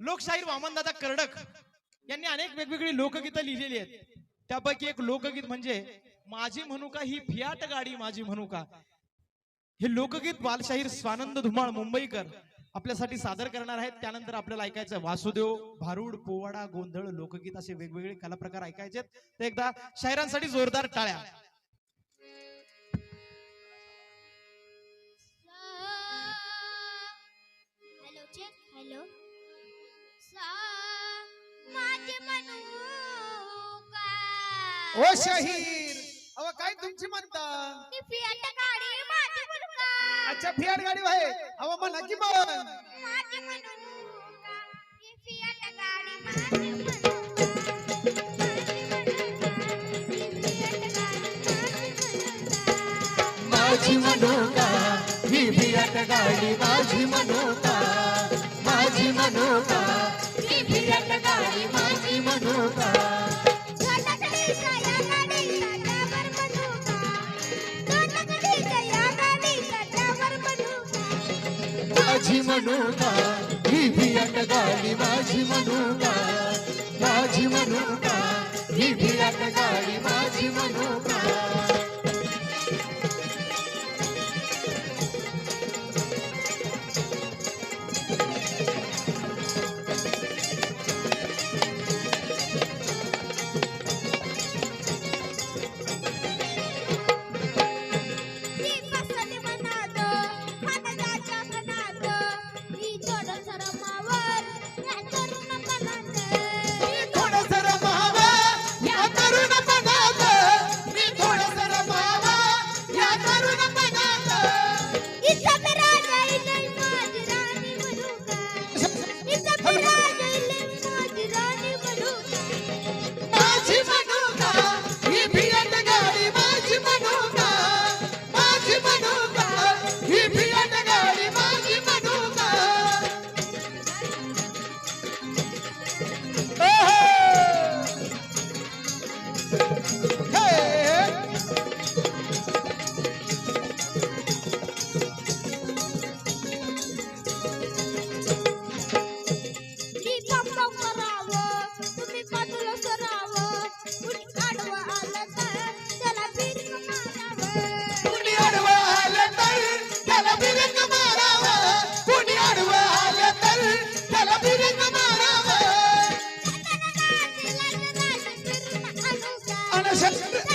लोकशाहीर वामनदादा कर्डक यांनी अनेक वेगवेगळी लोकगीतं लिहिलेली आहेत. त्यापैकी एक लोकगीत म्हणजे माझी म्हणू का ही फियाट गाडी माझी म्हणू का हे लोकगीत बालशाहीर स्वानंद धुमाळ मुंबईकर आपल्यासाठी सादर करणार आहेत. त्यानंतर आपल्याला ऐकायचं वासुदेव भारूड पोवाडा गोंधळ लोकगीत असे वेगवेगळे कला प्रकार ऐकायचे तर एकदा शाहिरांसाठी जोरदार टाळ्या. ओ शाहीर अहो काय तुमची म्हणता? ती फियाट गाडी माझी का अच्छा फियाट गाडी आहे. अहो म्हणा की मग माझी फियाट गाडी माझी माझी म्हणू का ती फियाट गाडी माझी म्हणू का माझी मनोका ही फियाट गाडी माझी ती फियाट गाडी माझी मनोका. माझी मनुका ही फियाट गाडी माझी मनुका माझी मनुका ही फियाट गाडी माझी मनुका Hey! মানুষের